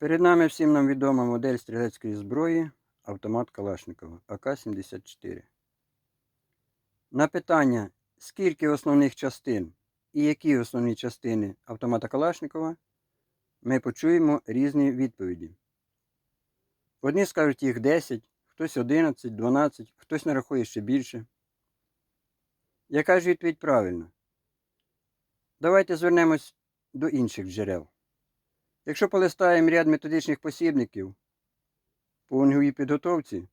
Перед нами всім нам відома модель стрілецької зброї автомат Калашникова АК-74. На питання, скільки основних частин і які основні частини автомата Калашникова, ми почуємо різні відповіді. Одні скажуть їх 10, хтось 11, 12, хтось нарахує ще більше. Яка ж відповідь правильна? Давайте звернемось до інших джерел. Якщо полистаємо ряд методичних посібників по вогневій підготовці,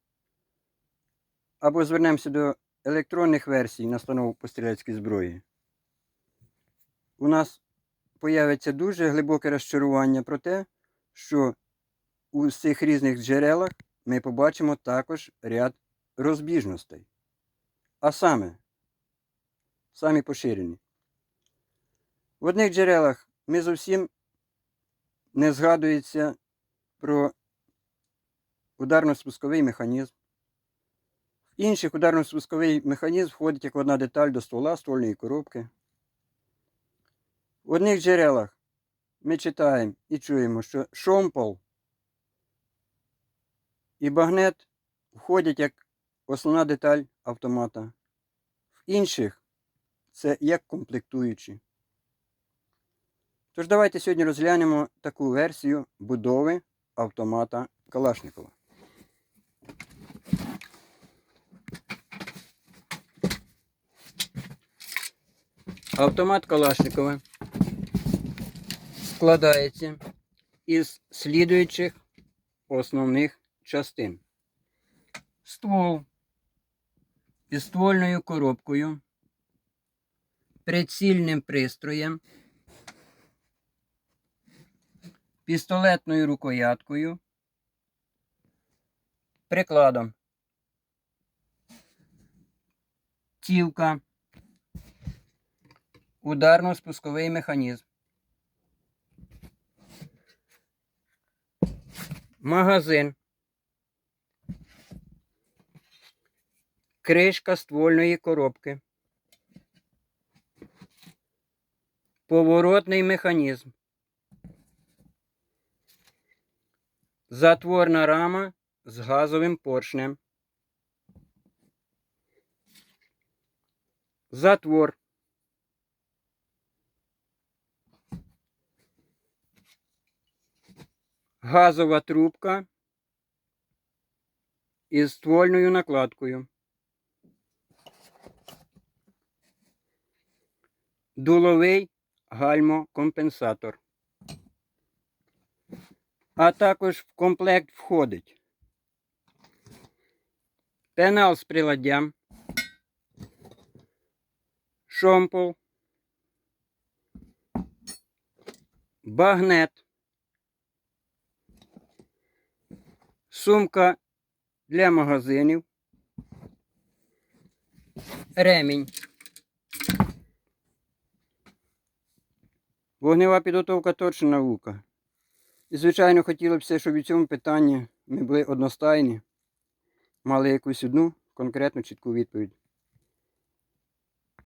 або звернемося до електронних версій настанов по стрілецькій зброї, у нас появиться дуже глибоке розчарування про те, що у цих різних джерелах ми побачимо також ряд розбіжностей. А саме, самі поширені. В одних джерелах ми зовсім не згадується про ударно-спусковий механізм. В інших ударно-спусковий механізм входить як одна деталь до ствола ствольної коробки. В одних джерелах ми читаємо і чуємо, що шомпол і багнет входять як основна деталь автомата. В інших це як комплектуючі. Тож давайте сьогодні розглянемо таку версію будови автомата Калашникова. Автомат Калашникова складається із слідуючих основних частин. Ствол із ствольною коробкою, прицільним пристроєм, пістолетною рукояткою, прикладом, цівка, ударно-спусковий механізм, магазин, кришка ствольної коробки, поворотний механізм. Затворна рама з газовим поршнем. Затвор. Газова трубка із ствольною накладкою. Дуловий гальмокомпенсатор. А також в комплект входить пенал з приладдям, шомпол, багнет, сумка для магазинів, ремінь. Вогнева підготовка точна наука. І, звичайно, хотілося б, щоб у цьому питанні ми були одностайні, мали якусь одну конкретну чітку відповідь.